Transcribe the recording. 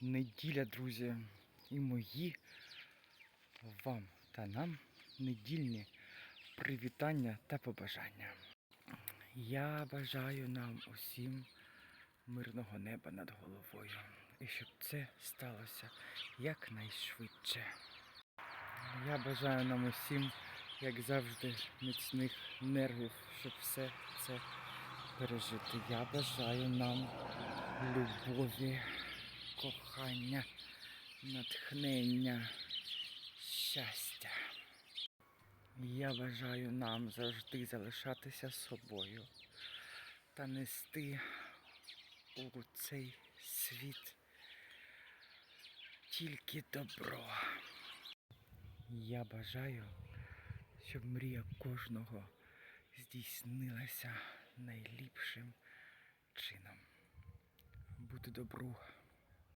неділя, друзі, і мої вам та нам недільні привітання та побажання. Я бажаю нам усім мирного неба над головою. І щоб це сталося якнайшвидше. Я бажаю нам усім, як завжди, міцних нервів, щоб все це пережити. Я бажаю нам любові, кохання, натхнення, щастя. Я бажаю нам завжди залишатися собою та нести у цей світ тільки добро. Я бажаю, щоб мрія кожного здійснилася найліпшим чином. Бути добру